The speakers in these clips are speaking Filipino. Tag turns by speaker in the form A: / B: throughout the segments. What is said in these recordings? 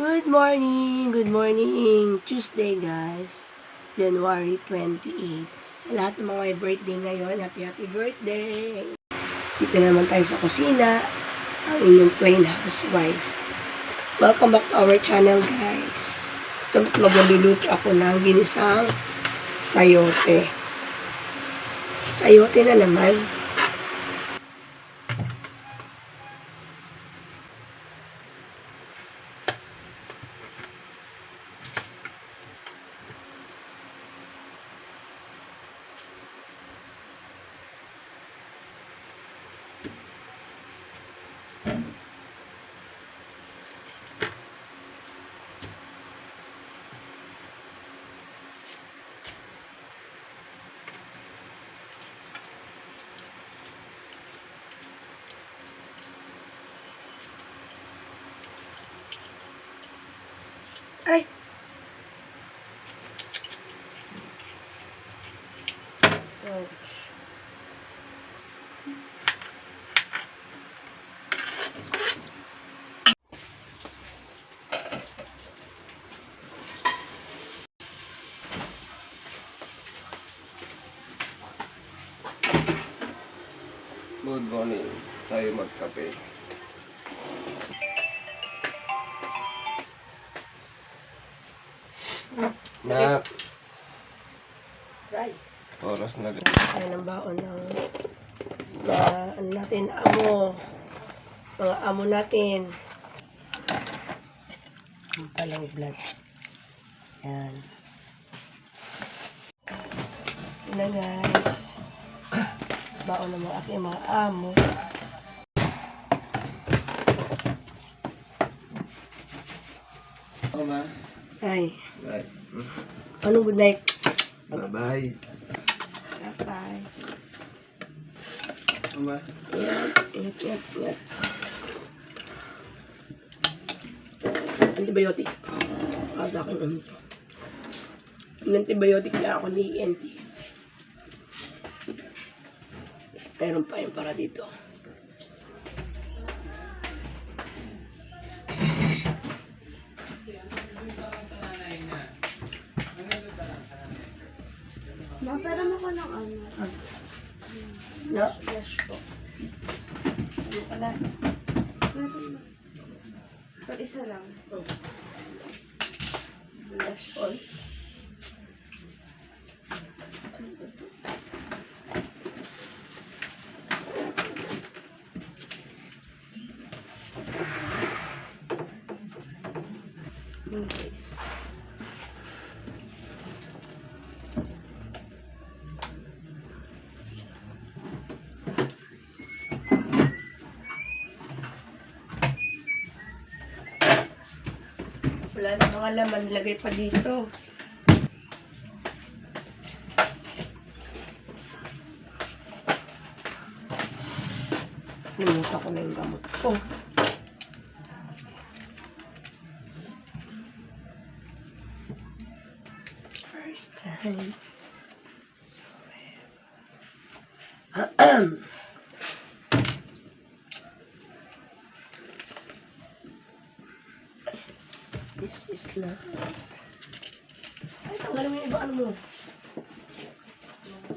A: Good morning! Good morning! Tuesday, guys. January 28. Sa lahat ng mga birthday ngayon, happy happy birthday! Dito naman tayo sa kusina, ang inyong plain housewife. Welcome back to our channel, guys. Ito magluluto ako ng ginisang sayote. Sayote na naman. Ay! Ouch.
B: Good morning. Tayo magkape.
A: Right.
B: oras na.
A: Tayo ng baon ng mga ano natin, amo. Mga amo natin. Ang palang blood. Yan. Yan na guys. Baon ng mga aking mga amo.
B: Mama.
A: Ay,
B: Bye.
A: anong good night?
B: Bye-bye.
A: Bye.
B: Mama.
A: Ingat, ingat, ingat. Antibiotic. Para sa akin, ano to? Antibiotic na ako ni ENT. Meron pa yun para dito.
C: Maparam ako ng ano.
A: No?
C: Flash po.
A: Ano pala?
C: Meron na. Isa lang.
A: Oh. Blush Wala na mga laman, lagay pa dito. Limutan ko na yung gamot ko. First time. is not. Ay, tanggalin mo yung ibang ano mo.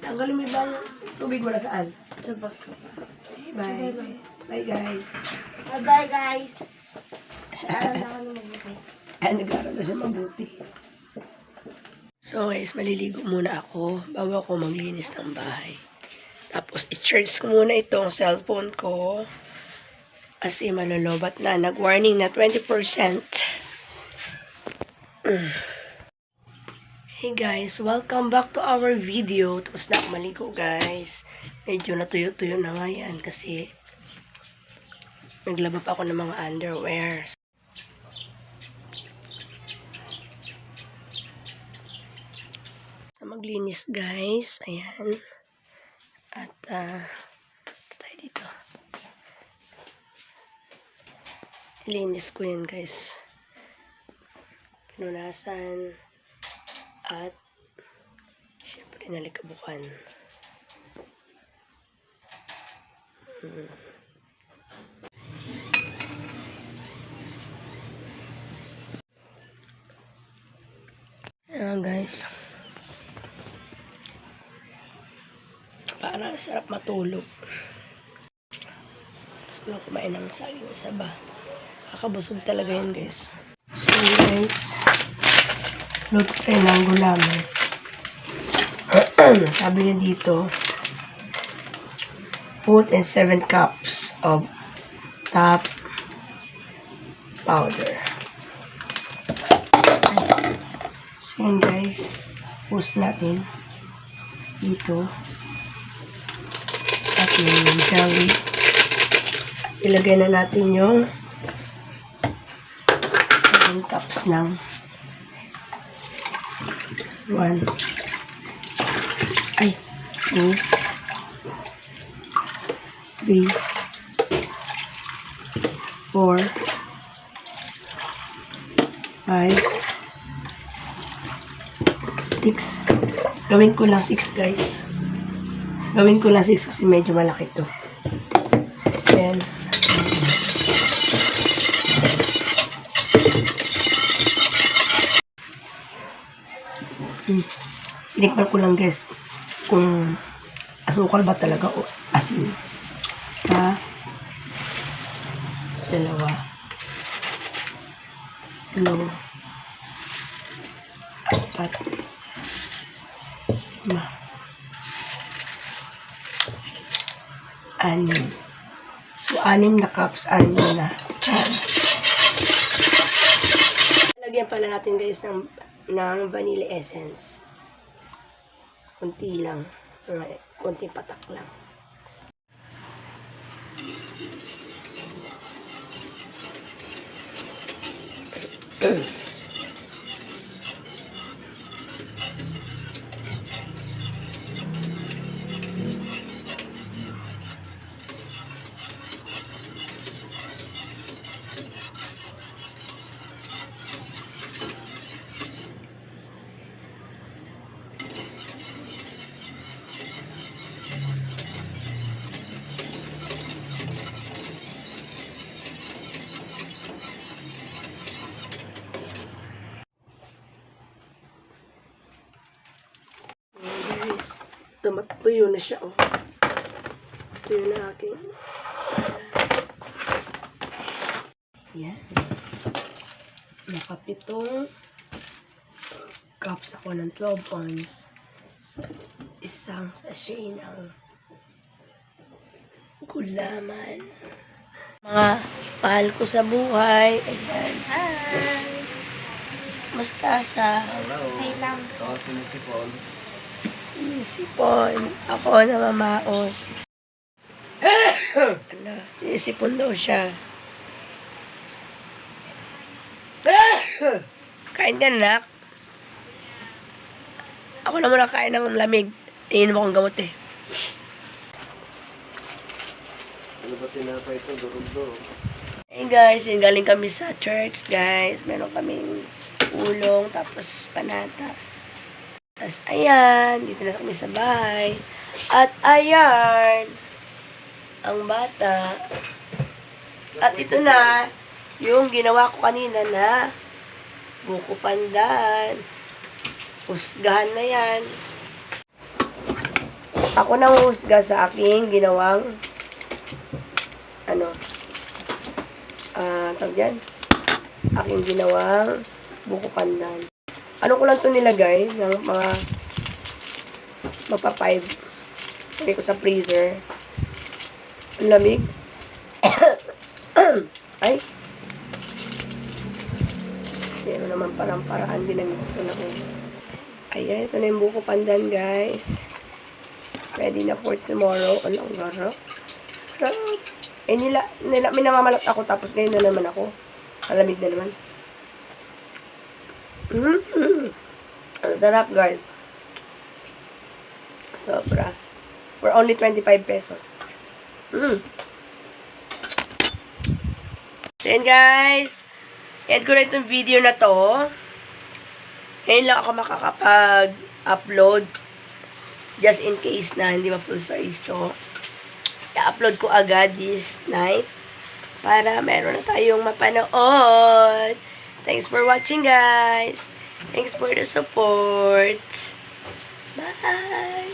A: Tanggalin mo yung ibang tubig wala saan.
C: Sa bag ko.
A: Bye. Bye, guys.
C: Bye-bye, guys. Alam na na mabuti.
A: Ay, nag-aaral na siya mabuti. So, guys, maliligo muna ako bago ako maglinis ng bahay. Tapos, i-charge ko muna itong cellphone ko. Kasi malolobat na. Nag-warning na 20%. Hey guys, welcome back to our video. Tapos na maligo guys. Medyo natuyo-tuyo na nga yan kasi naglaba pa ako ng mga underwear. Sa maglinis guys, ayan. At ito tayo dito. Ilinis ko yan guys. Pinunasan at syempre nalikabukan. Hmm. Ayan guys. Para sarap matulog. Gusto ko kumain ng saging isa ba? Kakabusog talaga yun guys. So guys, luto tayo ng gulaman. Sabi niya dito, put in 7 cups of top powder. So yun guys, post natin dito ating jelly. Ilagay na natin yung 7 cups ng 1 ay 2 3 4 5 6 gawin ko lang 6 guys. Gawin ko lang 6 kasi medyo malaki to. Then tinikman ko lang guys kung asukal ba talaga o asin sa dalawa. No apat lima anim. So anim na cups anim na Yan. lagyan pala natin guys ng ng vanilla essence kunti lang. Kunting patak lang. Ayan, guys tumat tuyo na siya oh tuyo na aking yan nakapitong cups ako ng 12 ounce sa isang sachet ng gulaman mga pahal ko sa buhay ayan
C: Hi!
A: mustasa
B: Hello.
C: Hey lang.
B: Ito ang sinisipon.
A: Sinisipon ako na mamaos ano, sinisipon daw siya kain ka nak ako na muna kain ng lamig tingin mo kong gamot eh
B: Ano ba tinapay ito? Durog-durog.
A: Hey guys, galing kami sa church guys. Meron kaming ulong, tapos panata. Tapos ayan, dito na kami sa bahay. At ayan, ang bata. At ito na, yung ginawa ko kanina na buko pandan. Husgahan na yan. Ako nang husga sa aking ginawang ano, ah, tawag yan, aking ginawang buko pandan. Ano ko lang to nilagay ng mga magpa 5. Lagay ko sa freezer. Ang lamig. Ay. Pero naman parang paraan ginamit ko na ko. Ayan, ito na yung buko pandan, guys. Ready na for tomorrow. Anong garap? Sarap. Eh, nila, nila, minamamalot ako, tapos ngayon na naman ako. Malamig na naman. Mm-hmm. Ang sarap, guys. Sobra. For only 25 pesos. Mm. So, yan, guys. End ko na itong video na to. Ngayon lang ako makakapag-upload. Just in case na hindi ma-full size to i-upload ko agad this night para meron na tayong mapanood. Thanks for watching, guys. Thanks for the support. Bye!